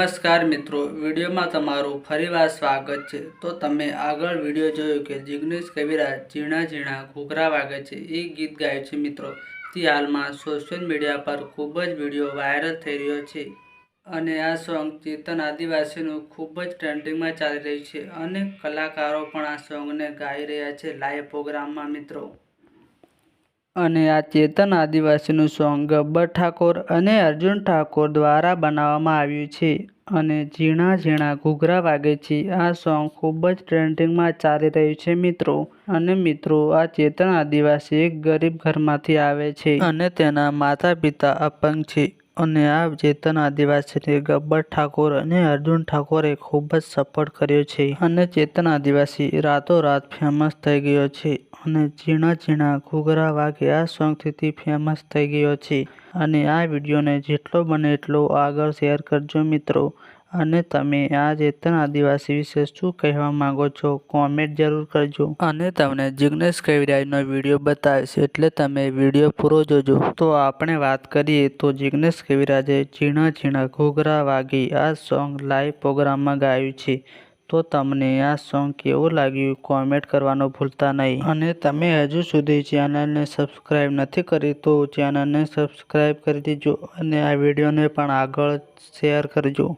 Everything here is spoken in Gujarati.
નમસ્કાર મિત્રો, વિડીયોમાં તમારું ફરીવાર સ્વાગત છે. તો તમે આગળ વીડિયો જોયો કે જિગ્નેશ કવિરાજ ઝીણા ઝીણા ઘૂઘરા વાગે છે. એ ગીત ગાય છે મિત્રો. તે હાલમાં સોશિયલ મીડિયા પર ખૂબ જ વીડિયો વાયરલ થઈ રહ્યો છે અને આ સોંગ ચેતન આદિવાસીનું ખૂબ જ ટ્રેન્ડિંગમાં ચાલી રહ્યું છે અનેક કલાકારો પણ આ સોંગને ગાઈ રહ્યા છે લાઈવ પ્રોગ્રામમાં મિત્રો. અને આ ચેતન આદિવાસીનું સોંગ ગબ્બર ઠાકોર અને અર્જુન ઠાકોર દ્વારા બનાવવામાં આવ્યું છે અને ઝીણા ઝીણા ઘૂઘરા વાગે છે. આ સોંગ ખૂબ જ ટ્રેન્ડિંગમાં ચાલી રહ્યું છે મિત્રો. અને મિત્રો, આ ચેતન આદિવાસી એક ગરીબ ઘરમાંથી આવે છે અને તેના માતા પિતા અપંગ છે. અને આ ચેતન આદિવાસીને ગબ્બર ઠાકોર અને અર્જુન ઠાકોરે ખૂબ જ સપોર્ટ કર્યો છે. અને ચેતન આદિવાસી રાતોરાત ફેમસ થઈ ગયો છે અને ઝીણા ઝીણા ઘૂઘરા વાગે આ સોંગથી ફેમસ થઈ ગયો છે. અને આ વિડીયોને જેટલો બને એટલો આગળ શેર કરજો મિત્રો. અને તમે આ ચેતન આદિવાસી વિશે શું કહેવા માંગો છો? કોમેન્ટ જરૂર કરજો. અને તમને જિગ્નેશ કવિરાજનો વીડિયો બતાવીશ એટલે તમે વીડિયો પૂરો જોજો. તો આપણે વાત કરીએ તો જિગ્નેશ કવિરાજે ઝીણા ઝીણા ઘૂઘરા વાગી આ સોંગ લાઈવ પ્રોગ્રામમાં ગાયું છે. તો તમને આ સોંગ કેવું લાગ્યું કોમેન્ટ કરવાનું ભૂલતા નહીં. અને તમે હજુ સુધી ચેનલને સબસ્ક્રાઈબ નથી કરી તો ચેનલને સબસ્ક્રાઈબ કરી દેજો અને આ વિડીયોને પણ આગળ શેર કરજો.